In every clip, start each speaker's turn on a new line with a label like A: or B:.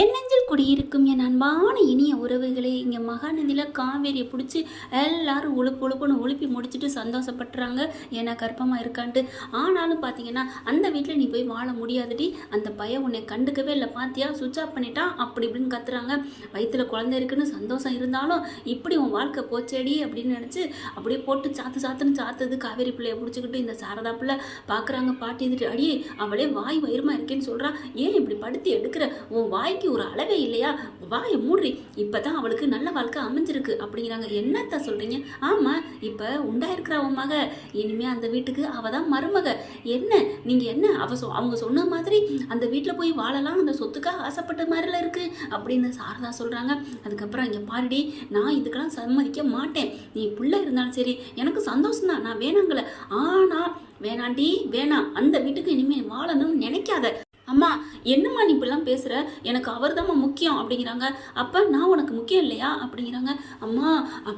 A: என் நெஞ்சில் குடியிருக்கும் என் அன்பான இனிய உறவுகளே இங்கே மகாநதியில் காவேரியை பிடிச்சி எல்லாரும் உழுப்பு உழுப்புன்னு உழுப்பி முடிச்சுட்டு சந்தோஷப்பட்டுறாங்க. ஏன்னா கற்பமாக இருக்கான்ட்டு. ஆனாலும் பார்த்தீங்கன்னா அந்த வீட்டில் நீ போய் வாழ முடியாதுடி. அந்த பையன் உன்னை கண்டுக்கவே இல்லை. பார்த்தியா சுவிச் ஆஃப் பண்ணிட்டான். அப்படி இப்படின்னு கத்துறாங்க. வயிற்றுல குழந்தை இருக்குன்னு சந்தோஷம் இருந்தாலும் இப்படி உன் வாழ்க்கை போச்சேடி அப்படின்னு நினச்சி அப்படியே போட்டு சாத்து சாத்துன்னு சாத்துது காவேரி பிள்ளையை பிடிச்சிக்கிட்டு இந்த சாரதா பிள்ளை பார்க்குறாங்க பாட்டி இருந்துட்டு அடியே அவளே வாய் வயிறுமா இருக்கேன்னு சொல்கிறா ஏன் இப்படி படுத்தி எடுக்கிற? உன் வாய்க்கு ஒரு அளவே இல்லையா? வாயை மூடி இப்போ தான் அவளுக்கு நல்ல வாழ்க்கை அமைஞ்சிருக்கு அப்படிங்கிறாங்க. என்னத்த சொல்கிறீங்க ஆமாம் இப்போ உண்டாயிருக்கிற அவன் மக இனிமே அந்த வீட்டுக்கு அவள் தான் மருமக. என்ன நீங்கள் என்ன அவ சொ அவங்க சொன்ன மாதிரி அந்த வீட்டில் போய் வாழலாம் அந்த சொத்துக்காக ஆசைப்பட்ட மாதிரில இருக்கு அப்படின்னு சாரதா சொல்கிறாங்க அதுக்கப்புறம் இங்கே பாருடி நான் இதுக்கெல்லாம் சம்மதிக்க மாட்டேன். நீ புள்ள இருந்தாலும் சரி எனக்கு சந்தோஷம் தான். நான் வேணாங்கல. ஆனால் வேணாண்டி வேணாம். அந்த வீட்டுக்கு இனிமேல் வாழணும்னு நினைக்காத. அம்மா என்னம்மா நீ இப்படிலாம் பேசுகிற எனக்கு அவர் முக்கியம் அப்படிங்கிறாங்க. அப்போ நான் உனக்கு முக்கியம் இல்லையா? அப்படிங்கிறாங்க. அம்மா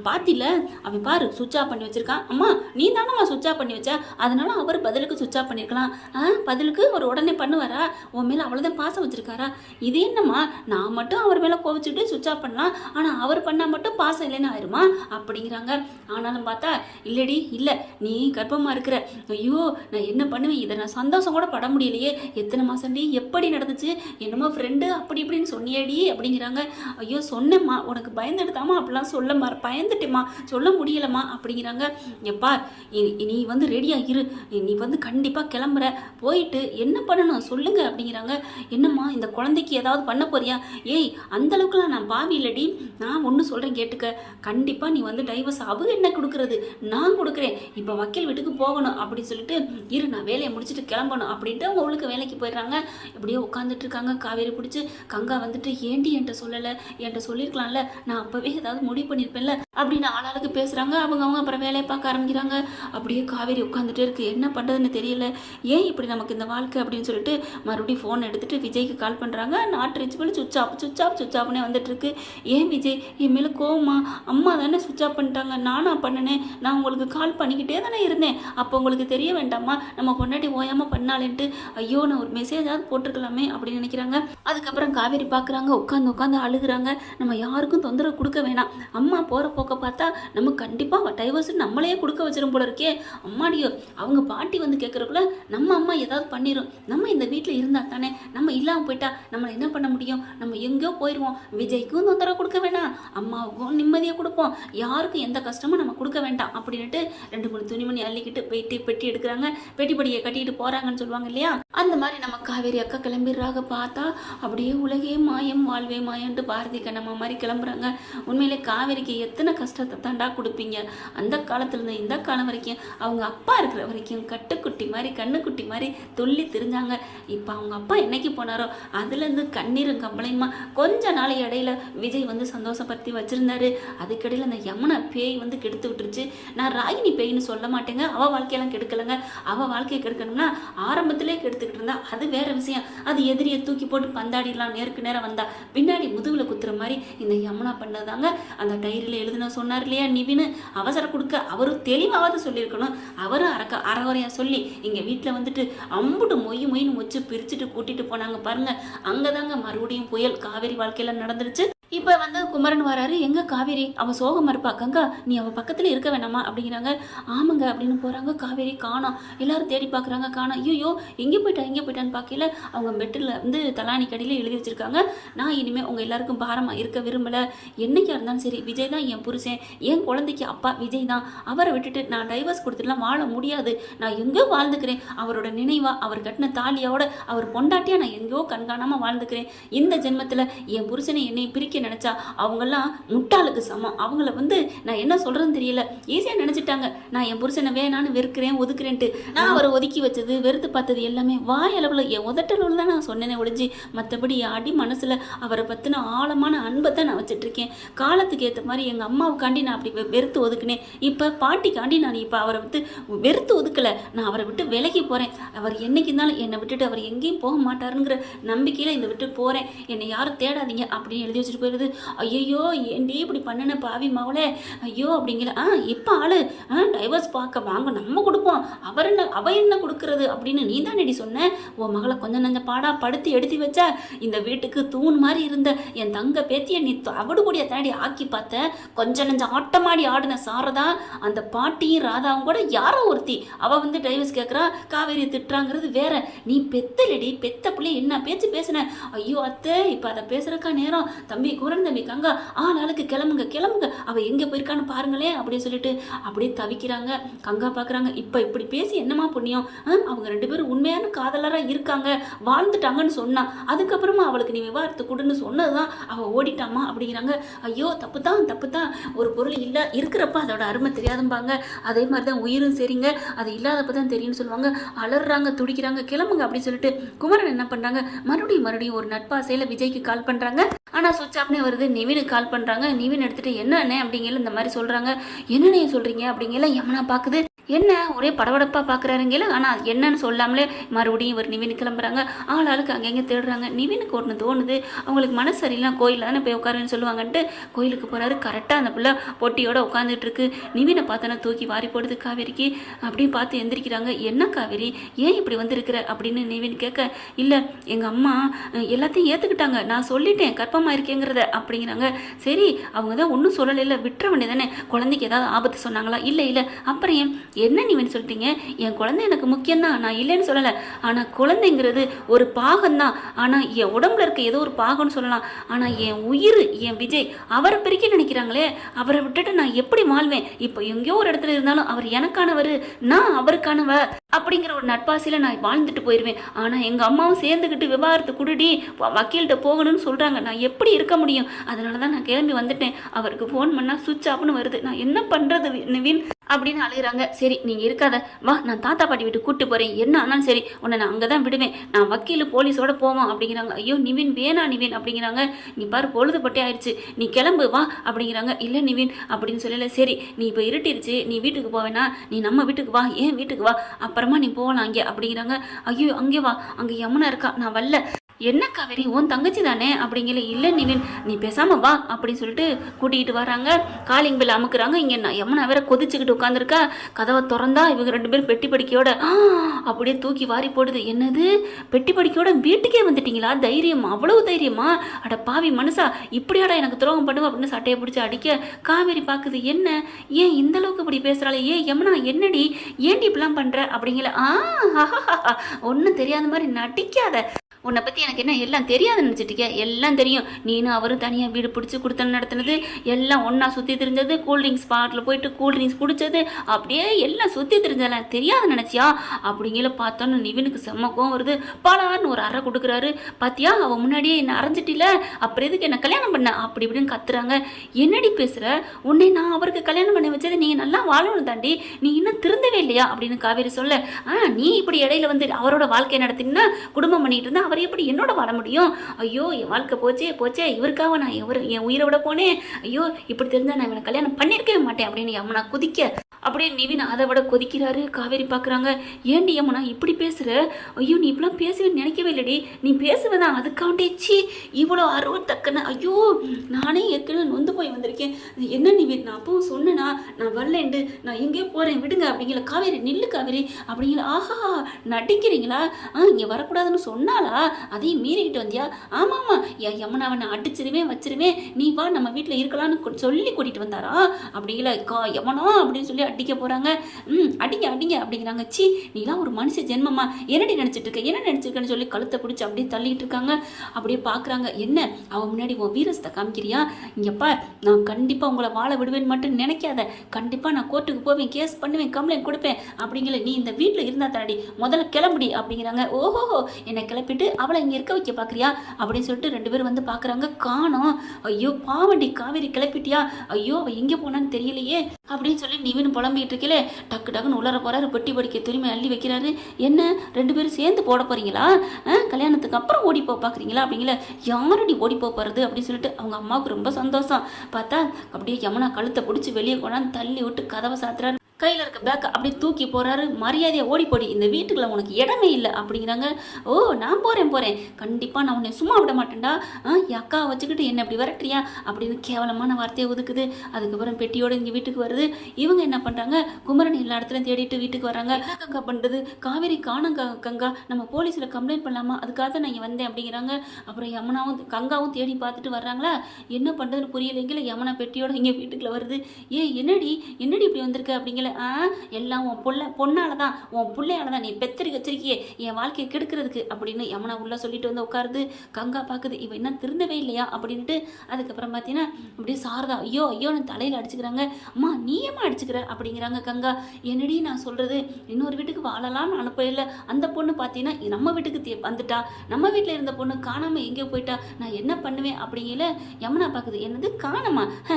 A: பாத்தில அவன் பாரு சுவிட்ச் ஆஃப் பண்ணி வச்சிருக்கான். அம்மா நீ தானம்மா சுவிட்ச் ஆஃப் பண்ணி வச்ச? அதனால அவர் பதிலுக்கு சுவிட்ச் ஆஃப் பண்ணியிருக்கலாம் ஆ பதிலுக்கு அவர் உடனே பண்ணுவாரா? உன் மேலே அவ்வளோதான் பாசம் வச்சிருக்காரா? இது என்னம்மா? நான் மட்டும் அவர் மேலே கோவிச்சுட்டு சுவிட்ச் ஆஃப் பண்ணலாம். ஆனால் அவர் பண்ணால் மட்டும் பாசம் இல்லைன்னு ஆயிருமா? அப்படிங்கிறாங்க. ஆனாலும் பார்த்தா இல்லடி இல்லை. நீ கர்ப்பமாக இருக்கிற. ஐயோ நான் என்ன பண்ணுவேன்? இதை நான் சந்தோஷம் கூட பட முடியலையே. எத்தனை மாதம் மாதம்டி எப்படி நடந்துச்சு? என்னமோ ஃப்ரெண்டு அப்படி இப்படின்னு சொன்னியடி அப்படிங்கிறாங்க. ஐயோ சொன்னேம்மா. உனக்கு பயந்துடுதாமா அப்படிலாம் சொல்ல மற பயந்துட்டேம்மா. சொல்ல முடியலம்மா அப்படிங்கிறாங்க. எப்பா நீ வந்து ரெடியாக இரு. நீ வந்து கண்டிப்பாக கிளம்புற. போயிட்டு என்ன பண்ணணும்? சொல்லுங்க அப்படிங்கிறாங்க. என்னம்மா இந்த குழந்தைக்கு ஏதாவது பண்ண போறியா? ஏய் அந்தளவுக்குலாம் நான் பாவி இல்லடி. நான் ஒன்று சொல்கிறேன் கேட்டுக்க. கண்டிப்பாக நீ வந்து டைவர்ஸ் அவ என்ன கொடுக்குறது? நான் கொடுக்குறேன். இப்போ வக்கீல் வீட்டுக்கு போகணும் அப்படின்னு சொல்லிட்டு இரு நான் வேலையை முடிச்சுட்டு கிளம்பணும் அப்படின்ட்டு அவங்க உங்களுக்கு வேலைக்கு போயிடுறாங்க. இப்படியே உட்காந்துட்டு இருக்காங்க காவேரி பிடிச்சி கங்கா வந்துட்டு ஏண்டி என்கிட்ட சொல்லலை? என்கிட்ட சொல்லியிருக்கலாம்ல? நான் அப்போவே ஏதாவது முடிவு பண்ணியிருப்பேன்ல? அப்படின்னு ஆளாளுக்கு பேசுகிறாங்க அவங்க அவங்க அப்புறம் வேலையை பார்க்க ஆரம்பிக்கிறாங்க. அப்படியே காவேரி உட்காந்துட்டே இருக்கு. என்ன பண்ணுறதுன்னு தெரியல. ஏன் இப்படி நமக்கு இந்த வாழ்க்கை? அப்படின்னு சொல்லிட்டு மறுபடியும் ஃபோன் எடுத்துட்டு விஜய்க்கு கால் பண்ணுறாங்க not reach switch off switch off switch ஆஃப்னே வந்துட்டு இருக்கு ஏன் விஜய்? என் மேலே கோவமா? அம்மா தானே சுவிச் ஆஃப் பண்ணிட்டாங்க. நானா பண்ணினேன் நான் உங்களுக்கு கால் பண்ணிக்கிட்டே தானே இருந்தேன். அப்போ உங்களுக்கு தெரிய வேண்டாமா? நம்ம பொண்டாட்டி ஓயாமல் பண்ணாலேன்ட்டு ஐயோ நான் ஒரு மெசேஜாவது போட்டிருக்கலாமே அப்படின்னு நினைக்கிறாங்க. அதுக்கப்புறம் காவேரி பார்க்குறாங்க உட்காந்து உட்காந்து அழுகுறாங்க. நம்ம யாருக்கும் தொந்தரவு கொடுக்க வேணாம். அம்மா போகிற போக்க பார்த்தா நம்ம கண்டிப்பாக டைவர்ஸ் நம்மளையே கொடுக்க வச்சிரும் போல இருக்கே. அம்மாடியோ அவங்க பாட்டி வந்து கேட்குறக்குள்ள நம்ம அம்மா ஏதாவது பண்ணிடும் நம்ம இந்த வீட்டில் இருந்தால் தானே. நம்ம இல்லாமல் போயிட்டா நம்மளை என்ன பண்ண முடியும்? நம்ம எங்கேயோ போயிடுவோம் விஜய்க்கும் தொந்தரவு கொடுக்க வேணாம். அம்மாவுக்கும் நிம்மதியாக கொடுப்போம். யாருக்கும் எந்த கஷ்டமும் நம்ம கொடுக்க வேண்டாம் அப்படின்னுட்டு ரெண்டு மூணு துணிமணி அள்ளிக்கிட்டு பெட்டி பெட்டி எடுக்கிறாங்க. பெட்டி படியை கட்டிட்டு போகிறாங்கன்னு சொல்லுவாங்க இல்லையா? அந்த மாதிரி நம்ம காவேரி அக்கா கிளம்பிடுறாங்க பார்த்தா அப்படியே உலகே மாயம் வாழ்வே மாயன்ட்டு பாரதி கண்ணம்மா மாதிரி கிளம்புறாங்க. உண்மையிலே காவேரிக்கு எத்தனை கஷ்டத்தை தாண்டா கொடுப்பீங்க? அந்த காலத்துலேருந்து இந்த காலம் வரைக்கும் அவங்க அப்பா இருக்கிற வரைக்கும் கட்டுக்குட்டி மாதிரி கண்ணுக்குட்டி மாதிரி துள்ளி திரிஞ்சாங்க. இப்போ அவங்க அப்பா என்னைக்கு போனாரோ அதுலேருந்து கண்ணீரும் கம்பளையுமா கொஞ்ச நாள் இடையில விஜய் வந்து சந்தோஷப்படுத்தி வச்சிருந்தாரு. அதுக்கிடையில் அந்த யமுனா பேய் வந்து கெடுத்து விட்டுருச்சு. நான் ராகினி பேய்னு சொல்ல மாட்டேங்க. அவள் வாழ்க்கையெல்லாம் கெடுக்கலைங்க. அவள் வாழ்க்கையை கெடுக்கணும்னா ஆரம்பத்திலே கெடுத்துக்கிட்டு இருந்தா அது வேற விஷயம் அது எதிரியை தூக்கி போட்டு பந்தாடிடலாம். நேருக்கு நேரம் வந்தா பின்னாடி முதுகுல குத்துற மாதிரி இந்த யமுனா பண்ணதாங்க. அந்த டைரியில் எழுதுன சொன்னார் இல்லையா நிவின்னு அவசரம் கொடுக்க அவரும் தெளிவாவது சொல்லியிருக்கணும். அவரும் அறக்க அறகுறையாக சொல்லி இங்கே வீட்டில் வந்துட்டு அம்புட்டு மொய் மொயின்னு வச்சு பிரிச்சுட்டு கூட்டிட்டு போனாங்க பாருங்க. அங்கதாங்க மறுபடியும் புயல் காவேரி வாழ்க்கையில நடந்துருச்சு. இப்போ வந்து குமரன் வராரு. எங்க காவேரி? அவ சோகம் இருப்பா கங்கா நீ அவ பக்கத்துல இருக்க வேணாமா? அப்படிங்கிறாங்க. ஆமாங்க அப்படின்னு போறாங்க. காவேரி காணோம் எல்லாரும் தேடி பார்க்குறாங்க காணோம் ஐயோ எங்கே போயிட்டா எங்கே போயிட்டான்னு பார்க்கல அவங்க பெட்டில் வந்து தலானி கடையில் எழுதி வச்சிருக்காங்க. நான் இனிமே உங்க எல்லாருக்கும் பாரமா இருக்க விரும்பல. என்னைக்கா இருந்தாலும் சரி விஜய் தான் என் புருஷன். என் குழந்தைக்கு அப்பா விஜய் தான். அவரை விட்டுட்டு நான் டைவர்ஸ் கொடுத்துட்டுலாம் வாழ முடியாது. நான் எங்கேயோ வாழ்ந்துக்கிறேன். அவரோட நினைவா அவர் கட்டின தாலியோட அவர் பொண்டாட்டியா நான் எங்கேயோ கண்காணாம வாழ்ந்துக்கிறேன். இந்த ஜென்மத்துல என் புருஷனை என்னை பிரிக்க நினைச்சா அவங்கெல்லாம் முட்டாளுக்கு சமம். அவங்கள வந்து நான் என்ன சொல்றதுன்னு தெரியல. ஈஸியா நினைச்சிட்டாங்க. நான் என் புருஷனை வேணான்னு வெறுக்கிறேன் ஒதுக்குறேன்ட்டு. நான் அவரை ஒதுக்கி வச்சது வெறுத்து பார்த்தது எல்லாமே வாய் அளவில் என் உதட்டளவில் தான் நான் சொன்னேனே ஒழிஞ்சு. மற்றபடி அடி மனசுல அவரை பத்தின ஆழமான அன்பை தான் நான் வச்சுட்டு இருக்கேன் காலத்துக்கு ஏற்ற மாதிரி எங்க அம்மாவுக்காண்டி நான் அப்படி வெறுத்து ஒதுக்குனேன் இப்போ பாட்டிக்காண்டி நான் இப்போ அவரை விட்டு வெறுத்து ஒதுக்கல. நான் அவரை விட்டு விலகி போறேன். அவர் என்னைக்கு இருந்தாலும் என்னை விட்டுட்டு அவர் எங்கேயும் போக மாட்டாருங்கிற நம்பிக்கையில இந்த விட்டு போறேன். என்னை யாரும் தேடாதீங்க அப்படின்னு எழுதி வச்சுட்டு போய் வருது ஐயோ ஏண்டி இப்படி பண்ணின பாவி மாவளே? ஐயோ அப்படிங்கிற ஆ இப்போ ஆளு. ஆ டைவர்ஸ் பார்க்க வாங்க நம்ம கொடுப்போம். அவர் என்ன அவ என்ன கொடுக்கறது? அப்படின்னு நீ தானடி சொன்ன? உன் மகளை கொஞ்சம் நஞ்ச பாடா படுத்து எடுத்து வச்சா இந்த வீட்டுக்கு தூண் மாதிரி இருந்த என் தங்க பேத்திய நீ அவடு கூடிய தாண்டி ஆக்கி பார்த்த கொஞ்சம் நஞ்சம் ஆட்டமாடி ஆடின சாரதா அந்த பாட்டியும் ராதாவும் கூட யாரோ ஒருத்தி. அவ வந்து டைவர்ஸ் கேட்குறா காவேரி திட்டுறாங்கிறது வேற. நீ பெத்தலடி பெத்த பிள்ளை என்ன பேச்சு பேசுன? ஐயோ அத்தை இப்போ அதை பேசுறக்கா நேரம். தம்பி குரந்தமி கங்கா ஆ நாளுக்கு கிளம்புங்க கிளம்புங்க. அவள் எங்கே போயிருக்கான்னு பாருங்களேன் அப்படின்னு சொல்லிட்டு அப்படியே தவிக்கிறாங்க. கங்கா பார்க்குறாங்க இப்போ இப்படி பேசி என்னமா புண்ணியம்? ஆ, அவங்க ரெண்டு பேரும் உண்மையான காதலராக இருக்காங்க. வாழ்ந்துட்டாங்கன்னு சொன்னா அதுக்கப்புறமா அவளுக்கு நீ விவாகரத்து கொடுன்னு சொன்னது தான் அவள் ஓடிட்டாமா அப்படிங்கிறாங்க. ஐயோ தப்பு தான் தப்பு தான் ஒரு பொருள் இல்லை இருக்கிறப்ப அதோட அருமை தெரியாதும்பாங்க. அதே மாதிரி தான் உயிரும் சரிங்க. அது இல்லாதப்ப தான் தெரியும்னு சொல்லுவாங்க. அலறாங்க துடிக்கிறாங்க. கிளம்புங்க அப்படின்னு சொல்லிட்டு குமரன் என்ன பண்ணுறாங்க மறுபடியும் மறுபடியும் ஒரு நட்பாசையில் விஜய்க்கு கால் பண்ணுறாங்க ஆனால் சுவிட்ச் ஆஃப்னே வருது. நிவினுக்கு கால் பண்ணுறாங்க நிவின் எடுத்துகிட்டு என்னண்ணே அப்படிங்கல இந்த மாதிரி சொல்கிறாங்க என்னண்ணே சொல்கிறீங்க அப்படிங்கல யமுனா பார்க்குது என்ன ஒரே படபடப்பாக பார்க்குறாருங்கல ஆனால் என்னன்னு சொல்லாமலே மறுபடியும் ஒரு நிவின் கிளம்புறாங்க. ஆள் ஆளுக்கு அங்கங்கே தேடுறாங்க. நிவினுக்கு ஒன்று தோணுது. அவங்களுக்கு மனசு சரியில்லாம் கோயிலில் தானே போய் உட்காருன்னு சொல்லுவாங்கன்ட்டு கோயிலுக்கு போகிறாரு கரெக்டாக அந்த பிள்ளை பொட்டியோட உட்காந்துட்டு இருக்கு நிவினை பார்த்தோன்னா தூக்கி வாரி போடுது. காவேரிக்கு அப்படின்னு பார்த்து எந்திரிக்கிறாங்க. என்ன காவேரி? ஏன் இப்படி வந்திருக்கிற? அப்படின்னு நிவின் கேட்க இல்லை எங்கள் அம்மா எல்லாத்தையும் ஏற்றுக்கிட்டாங்க நான் சொல்லிட்டேன். கற்பமாக இருக்கேங்கிறத. அப்படிங்கிறாங்க. சரி அவங்க தான் ஒன்றும் சொல்லலை இல்லை விட்டுற வேண்டியதானே குழந்தைக்கு ஏதாவது ஆபத்து சொன்னாங்களா? இல்லை இல்லை. அப்புறம் என்ன நீவன் சொல்லிட்டீங்க? என் குழந்தை எனக்கு முக்கியம்தான் நான் இல்லைன்னு சொல்லலை. ஆனால் குழந்தைங்கிறது ஒரு பாகம்தான். ஆனால் என் உடம்புல இருக்க ஏதோ ஒரு பாகம்னு சொல்லலாம். ஆனால் என் உயிர் என் விஜய் அவரை பிரிக்க நினைக்கிறாங்களே அவரை விட்டுட்டு நான் எப்படி வாழ்வேன்? இப்போ எங்கேயோ ஒரு இடத்துல இருந்தாலும் அவர் எனக்கானவர் நான் அவருக்கானவ அப்படிங்கிற ஒரு நட்பாசையில் நான் வாழ்ந்துட்டு போயிடுவேன் ஆனால் எங்கள் அம்மாவும் சேர்ந்துக்கிட்டு விவாகரத்து குடுடி வக்கீல்கிட்ட போகணும்னு சொல்கிறாங்க நான் எப்படி இருக்க முடியும்? அதனால தான் நான் கிளம்பி வந்துட்டேன். அவருக்கு ஃபோன் பண்ணால் சுவிட்ச் ஆஃப்னு வருது. நான் என்ன பண்ணுறது நிவின்? அப்படின்னு அழுகிறாங்க. சரி நீங்கள் இருக்காத. வா நான் தாத்தா பாட்டி வீட்டு கூட்டு போகிறேன் என்ன ஆனாலும் சரி உன்னை நான் அங்கே தான் விடுவேன். நான் வக்கீல் போலீஸோட போவோம் அப்படிங்கிறாங்க. ஐயோ நிவின் வேணா நிவின் அப்படிங்கிறாங்க. நீ பாரு பொழுதுபட்டே ஆயிடுச்சு. நீ கிளம்பு வா அப்படிங்கிறாங்க. இல்லை நிவின் அப்படின்னு சொல்லல. சரி நீ இப்போ இருட்டிருச்சு. நீ வீட்டுக்கு போவேனா? நீ நம்ம வீட்டுக்கு வா. ஏன் வீட்டுக்கு வா? அப்புறமா நீ போகலாம் அங்கே அப்படிங்கிறாங்க. ஐயோ அங்கே வா. அங்கே யமுனா இருக்கா? நான் வரல. என்ன காவேரி உன் தங்கச்சி தானே? அப்படிங்கல இல்லை நிவின் நீ பேசாம வா அப்படின்னு சொல்லிட்டு கூட்டிகிட்டு வராங்க. காலிங் பில் அமுக்குறாங்க. இங்கே நான் யமுனா வேற கொதிச்சுக்கிட்டு உட்காந்துருக்கா கதவை திறந்தா இவங்க ரெண்டு பேரும் பெட்டி படிக்கையோட ஆ, அப்படியே தூக்கி வாரி போடுது. என்னது? பெட்டி படிக்கையோட வீட்டுக்கே வந்துட்டீங்களா? தைரியம் அவ்வளவு தைரியமா? அட பாவி மனுஷா இப்படியாடா எனக்கு துரோகம் பண்ணுவ? அப்படின்னு சட்டையை பிடிச்சி அடிக்க காவேரி பார்க்குது என்ன? ஏன் இந்த அளவுக்கு இப்படி பேசுறாளே? ஏன் யமுனா என்னடி? ஏன்டி இப்படிலாம் பண்ணுற அப்படிங்கல ஆ ஒன்றும் தெரியாத மாதிரி நடிக்காத. உன்னை பற்றி எனக்கு என்ன எல்லாம் தெரியாதுன்னு நினச்சிட்டிக்க எல்லாம் தெரியும். நீனும் அவரும் தனியாக வீடு பிடிச்சி கொடுத்தன நடத்துனது எல்லாம் ஒன்றா சுற்றி தெரிஞ்சது கூல்ட்ரிங்க்ஸ் பாட்டில் போயிட்டு கூல்ட்ரிங்க்ஸ் குடிச்சது அப்படியே எல்லாம் சுற்றி தெரிஞ்சதெல்லாம் தெரியாதுன்னு நினச்சியா? அப்படிங்கிற பார்த்தோன்னு நிவினுக்கு செம்ம கோவம் வருது. பலான்னு ஒரு அறை கொடுக்குறாரு. பார்த்தியா அவன் முன்னாடியே என்னை அரைஞ்சிட்டில. அப்புறம் எதுக்கு என்ன கல்யாணம் பண்ண? அப்படி இப்படின்னு கத்துறாங்க. என்னடி பேசுகிற உன்னை நான் அவருக்கு கல்யாணம் பண்ணி வச்சது நீங்கள் நல்லா வாழணும் தாண்டி. நீ இன்னும் திருந்தவே இல்லையா? அப்படின்னு காவேரி சொல்ல ஆ நீ இப்படி இடையில வந்து அவரோட வாழ்க்கையை நடத்தினா குடும்பம் பண்ணிட்டு இருந்தா அவர் எப்படி என்னோட வாழ முடியும்? ஐயோ என் வாழ்க்கை போச்சே போச்சே இவருக்காக நான் இவர் என் உயிரை விட போனேன். ஐயோ இப்படி தெரிஞ்சா நான் இவனை கல்யாணம் பண்ணியிருக்கவே மாட்டேன் அப்படின்னு யமுனா குதிக்க அப்படியே நிவின் அதை விட கொதிக்கிறாரு காவேரி பார்க்குறாங்க. ஏண்டி யமுனா இப்படி பேசுகிற ஐயோ நீ இப்படிலாம் பேசுவேன்னு நினைக்கவே இல்லடி. நீ பேசுவதான் அதுக்காண்டே சி இவ்வளோ அருவத்தக்கன ஐயோ நானே ஏற்கனவே நொந்து போய் வந்திருக்கேன். என்ன நிவின்? நான் அப்பவும் சொன்னேனா நான் வரலேண்டு நான் எங்கேயோ போகிறேன் விடுங்க அப்படிங்கிற காவேரி நில்லு காவேரி. அப்படிங்கிற ஆஹா நடிக்கிறீங்களா? ஆ இங்கே வரக்கூடாதுன்னு சொன்னாலா அதையும் மீறிக்கிட்டு வந்தியா? ஆமாம் ஆமாம் என் யமுனாவை நான் அடிச்சிருவேன் வச்சிருவேன். நீ வா நம்ம வீட்டில் இருக்கலாம்னு சொல்லி கூட்டிகிட்டு வந்தாரா? அப்படிங்கிற கா யமனா அப்படின்னு சொல்லி அடிக்க போகிறாங்க ம் அடிங்க அடிங்க அப்படிங்கிறாங்க. சி நீலாம் ஒரு மனுஷ ஜென்மமா. என்னடி நினச்சிட்டு இருக்க? என்ன நினச்சிருக்கேன்னு சொல்லி கழுத்தை பிடிச்சி அப்படியே தள்ளிட்டு இருக்காங்க. அப்படியே பார்க்குறாங்க என்ன? அவன் முன்னாடி உன் வீரஸ்தை காமிக்கிறியா? இங்கேப்பா நான் கண்டிப்பாக உங்களை வாழ விடுவேன்னு மட்டும் நினைக்காத. கண்டிப்பாக நான் கோர்ட்டுக்கு போவேன் கேஸ் பண்ணுவேன் கம்ப்ளைண்ட் கொடுப்பேன் அப்படிங்கிற நீ இந்த வீட்டில் இருந்தால் தானடி? முதல்ல கிளம்புடி அப்படிங்கிறாங்க. ஓஹோ என்னை கிளப்பிட்டு அவளை இங்கே இருக்க வைக்க பார்க்குறியா அப்படின்னு சொல்லிட்டு ரெண்டு பேரும் வந்து பார்க்குறாங்க காணோம். ஐயோ பாவண்டி காவேரி கிளப்பிட்டியா? ஐயோ அவள் எங்கே போனான்னு தெரியலையே அப்படின்னு சொல்லி நிவின் புலம்பிகிட்டு இருக்கீங்களே டக்கு டக்குன்னு உளர போகிறாரு பெட்டி படிக்க துணிமை அள்ளி வைக்கிறாரு. என்ன? ரெண்டு பேரும் சேர்ந்து போட போகிறீங்களா கல்யாணத்துக்கு அப்புறம் ஓடி போக பார்க்குறீங்களா அப்படிங்கள யாரடி ஓடி போக போகிறது அப்படின்னு சொல்லிட்டு அவங்க அம்மாவுக்கு ரொம்ப சந்தோஷம். பார்த்தா அப்படியே யமுனா கழுத்தை பிடிச்சி வெளியே கொண்டாந்து தள்ளி விட்டு கதவை சாத்துறாரு. கையில் இருக்க பேக் அப்படியே தூக்கி போகிறாரு மரியாதையை ஓடி போடி இந்த வீட்டுக்குள்ள உனக்கு இடமே இல்லை அப்படிங்கிறாங்க. ஓ நான் போகிறேன் போகிறேன் கண்டிப்பாக நான் உன்னை சும்மா விட மாட்டேன்டா. ஆ என் அக்காவை வச்சுக்கிட்டு என்ன இப்படி விரட்டுறியா? அப்படின்னு கேவலமான வார்த்தையை ஒதுக்குது. அதுக்கப்புறம் பெட்டியோடு இங்கே வீட்டுக்கு வருது. இவங்க என்ன பண்ணுறாங்க குமரன் எல்லா இடத்துலையும் தேடிட்டு வீட்டுக்கு வராங்க. கங்கா பண்ணுறது காவேரி காணம் க- கங்கா. நம்ம போலீஸில் கம்ப்ளைண்ட் பண்ணலாமா? அதுக்காக தான் நான் இங்கே வந்தேன் அப்படிங்கிறாங்க. அப்புறம் யமுனாவும் கங்காவும் தேடி பார்த்துட்டு வர்றாங்களா? என்ன பண்ணுறதுன்னு புரியலைங்கள யமுனா பெட்டியோட இங்கே வீட்டுக்குள்ள வருது. ஏ என்னடி? என்னடி இப்படி வந்திருக்க அப்படிங்கல. ஆ எல்லாம் உன் புள்ள பொண்ணால தான் உன் பிள்ளையால தான் நீ பெத்திரி வச்சிருக்கியே என் வாழ்க்கையை கெடுக்கிறதுக்கு அப்படின்னு யமுனா உள்ளே சொல்லிட்டு வந்து உட்காருது. கங்கா பார்க்குது இவன் என்ன திருந்தவே இல்லையா? அப்படின்ட்டு அதுக்கப்புறம் பார்த்தீங்கன்னா அப்படியே சாரதா ஐயோ ஐயோ நான் தலையில் அடிச்சுக்கிறாங்க. அம்மா நீ ஏம்மா அடிச்சுக்கிற? அப்படிங்கிறாங்க கங்கா. என்னடி நான் சொல்கிறது இன்னொரு வீட்டுக்கு வாழலாம்னு அனுப்பல அந்த பொண்ணு பார்த்தீங்கன்னா நம்ம வீட்டுக்கு தே- வந்துட்டா. நம்ம வீட்டில் இருந்த பொண்ணு காணாமல் எங்கேயோ போயிட்டா. நான் என்ன பண்ணுவேன்? அப்படிங்கல யமுனா பார்க்குது என்னது காணாமா? ஹ,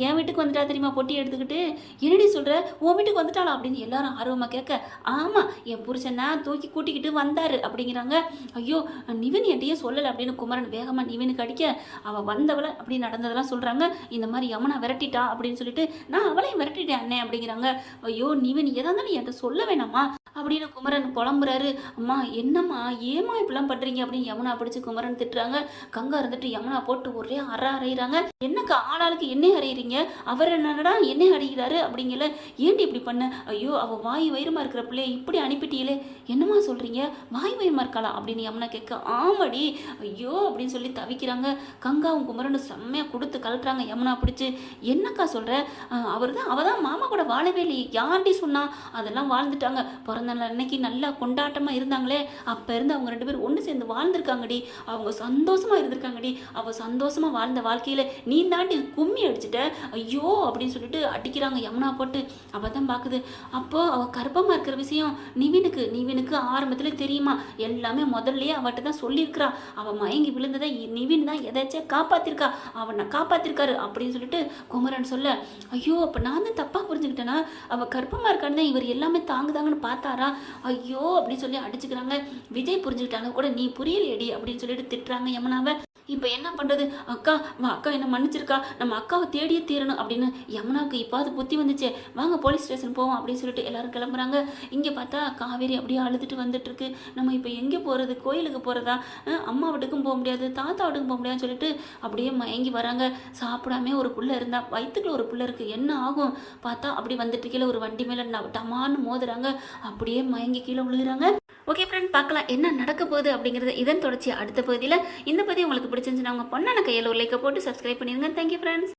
A: என் வீட்டுக்கு வந்துட்டா தெரியுமா பொட்டி எடுத்துக்கிட்டு? என்னடி சொல்கிற உன் வீட்டுக்கு வந்துட்டாளா அப்படின்னு எல்லாரும் ஆர்வமாக கேட்க ஆமாம் என் புருஷனை தூக்கி கூட்டிக்கிட்டு வந்தாரு அப்படிங்கிறாங்க. ஐயோ நிவின் என்கிட்டயே சொல்லலை அப்படின்னு குமரன் வேகமாக நிவினுக்கு அடிக்க அவள் வந்தவளை அப்படி நடந்ததெல்லாம் சொல்கிறாங்க இந்த மாதிரி யமுனா விரட்டிட்டா அப்படின்னு சொல்லிட்டு நான் அவளையும் விரட்டிட்டேன் அண்ணே அப்படிங்கிறாங்க. ஐயோ நிவின் எதா இருந்தாலும் என்கிட்ட சொல்ல வேணாமா அப்படின்னு குமரன் புலம்புறாரு. அம்மா என்னம்மா ஏமா இப்படிலாம் பண்ணுறீங்க அப்படின்னு யமுனா பிடிச்சி குமரன் திட்டுறாங்க. கங்கா இருந்துட்டு யமுனா போட்டு ஒரே அற அறையிறாங்க. என்னக்கா ஆளாளுக்கு எண்ணெய் அறையிறீங்க? அவர் என்னடா எண்ணெய் அறைகிறாரு அப்படிங்கல. ஏண்டி இப்படி பண்ண? ஐயோ அவ வாய் வயிறுமா இருக்கிற பிள்ளைய இப்படி அனுப்பிட்டீங்களே என்னம்மா சொல்றீங்க? வாய் வயிறுமா இருக்காளா? அப்படின்னு யமுனா கேட்க ஆமாடி. ஐயோ அப்படின்னு சொல்லி தவிக்கிறாங்க. கங்காவும் குமரனும் செம்மையா கொடுத்து கலட்டுறாங்க யமுனா பிடிச்சி. என்னக்கா சொல்ற? அவர் தான் அவதான் மாமா கூட வாழவே இல்லையே. யாண்டி சொன்னா? அதெல்லாம் வாழ்ந்துட்டாங்க. பிறந்த நாள் அன்னைக்கு நல்லா கொண்டாட்டமா இருந்தாங்களே. அப்ப இருந்து அவங்க ரெண்டு பேரும் ஒன்று சேர்ந்து வாழ்ந்திருக்காங்கடி. அவங்க சந்தோஷமா இருந்திருக்காங்கடி. அவ சந்தோஷமா வாழ்ந்த வாழ்க்கையில நீ தாண்டி கும்மி அடிச்சுட்ட. ஐயோ அப்படின்னு சொல்லிட்டு அடிக்கிறாங்க யமுனா போட்டு. அவ தான் பார்க்குது. அப்போது அவள் கர்ப்பமாக இருக்கிற விஷயம் நிவினுக்கு நிவினுக்கு ஆரம்பத்தில் தெரியுமா? எல்லாமே முதல்லையே அவட்ட தான் சொல்லியிருக்கிறா. அவள் மயங்கி விழுந்ததை நிவின் தான் எதாச்சும் காப்பாத்திருக்கா. அவனை காப்பாற்றிருக்காரு அப்படின்னு சொல்லிட்டு குமரன் சொல்ல ஐயோ அப்போ நான் தான் தப்பாக புரிஞ்சுக்கிட்டேனா? அவள் கர்ப்பமாக இருக்கான்னு தான் இவர் எல்லாமே தாங்குதாங்கன்னு பார்த்தாரா? ஐயோ அப்படின்னு சொல்லி அடிச்சுக்கிறாங்க. விஜய் புரிஞ்சுக்கிட்டாங்க. கூட நீ புரியலையடி? அப்படின்னு சொல்லிட்டு திட்டுறாங்க யமுனாவை. இப்போ என்ன பண்ணுறது அக்கா அக்கா என்ன மன்னிச்சிருக்கா? நம்ம அக்காவை தேடியே தீரணும் அப்படின்னு யமுனாவுக்கு இப்பாவது புத்தி வந்துச்சே. வாங்க போலீஸ் ஸ்டேஷன் போவோம் அப்படின்னு சொல்லிட்டு எல்லாரும் கிளம்புறாங்க. இங்கே பார்த்தா காவேரி அப்படியே அழுதுட்டு வந்துட்டு இருக்கு நம்ம இப்போ எங்கே போகிறது கோயிலுக்கு போகிறதா அம்மா வீட்டுக்கும் போக முடியாது தாத்தா வீட்டுக்கும் போக முடியாதுன்னு சொல்லிட்டு அப்படியே மயங்கி வராங்க. சாப்பிடாம ஒரு புள்ள இருந்தா வயிற்றுக்குள்ள ஒரு புள்ள இருக்கு. என்ன ஆகும்? பார்த்தா அப்படி வந்துட்டு கீழே ஒரு வண்டி மேலே டமான்னு மோதுறாங்க. அப்படியே மயங்கி கீழே விழுகிறாங்க. ஓகே ஃப்ரெண்ட் பார்க்கலாம். என்ன நடக்க போகுது அப்படிங்கிறது இதன் தொடர்ச்சி அடுத்த பகுதியில் இந்த பகுதி உங்களுக்கு பிடிச்சிருந்துச்சுன்னா உங்கள் பொண்ணான கையில் ஒரு லைக்கை போட்டு சப்ஸ்கிரைப் பண்ணிடுங்க. Thank you friends